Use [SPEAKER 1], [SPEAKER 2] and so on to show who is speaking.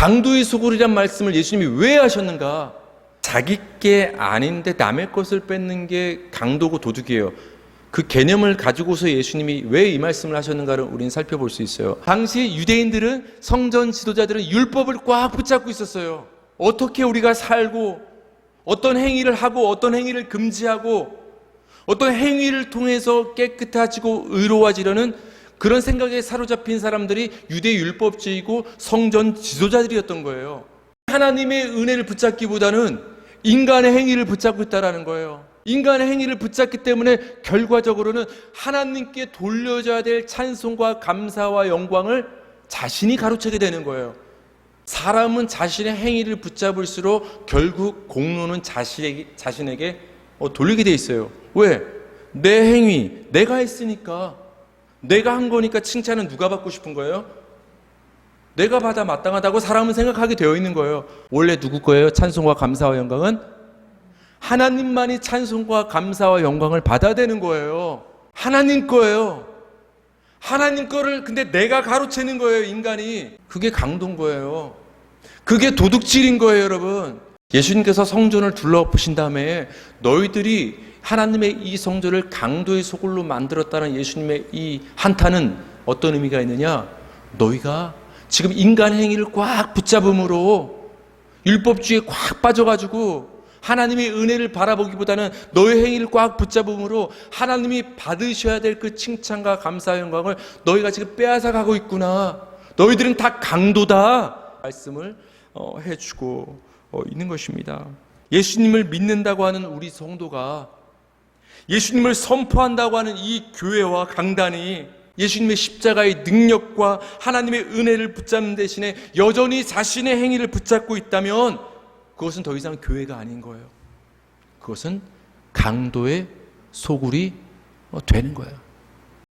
[SPEAKER 1] 강도의 소굴이란 말씀을 예수님이 왜 하셨는가? 자기 게 아닌데 남의 것을 뺏는 게 강도고 도둑이에요. 그 개념을 가지고서 예수님이 왜 이 말씀을 하셨는가를 우리는 살펴볼 수 있어요. 당시 유대인들은 성전 지도자들은 율법을 꽉 붙잡고 있었어요. 어떻게 우리가 살고 어떤 행위를 하고 어떤 행위를 금지하고 어떤 행위를 통해서 깨끗해지고 의로워지려는 그런 생각에 사로잡힌 사람들이 유대 율법주의고 성전 지도자들이었던 거예요. 하나님의 은혜를 붙잡기보다는 인간의 행위를 붙잡고 있다라는 거예요. 인간의 행위를 붙잡기 때문에 결과적으로는 하나님께 돌려줘야 될 찬송과 감사와 영광을 자신이 가로채게 되는 거예요. 사람은 자신의 행위를 붙잡을수록 결국 공로는 자신에게, 자신에게 어, 돌리게 돼 있어요. 왜? 내 행위, 내가 했으니까. 내가 한 거니까 칭찬은 누가 받고 싶은 거예요? 내가 받아 마땅하다고 사람은 생각하게 되어 있는 거예요. 원래 누구 거예요? 찬송과 감사와 영광은? 하나님만이 찬송과 감사와 영광을 받아야 되는 거예요. 하나님 거예요. 하나님 거를 근데 내가 가로채는 거예요, 인간이. 그게 강도인 거예요. 그게 도둑질인 거예요, 여러분. 예수님께서 성전을 둘러엎으신 다음에 너희들이 하나님의 이 성전을 강도의 소굴로 만들었다는 예수님의 이 한탄은 어떤 의미가 있느냐? 너희가 지금 인간 행위를 꽉 붙잡음으로 율법주의에 꽉 빠져가지고 하나님의 은혜를 바라보기보다는 너의 행위를 꽉 붙잡음으로 하나님이 받으셔야 될 그 칭찬과 감사 영광을 너희가 지금 빼앗아 가고 있구나. 너희들은 다 강도다. 말씀을 어, 해주고 어, 있는 것입니다. 예수님을 믿는다고 하는 우리 성도가 예수님을 선포한다고 하는 이 교회와 강단이 예수님의 십자가의 능력과 하나님의 은혜를 붙잡는 대신에 여전히 자신의 행위를 붙잡고 있다면 그것은 더 이상 교회가 아닌 거예요. 그것은 강도의 소굴이 어, 되는 거예요.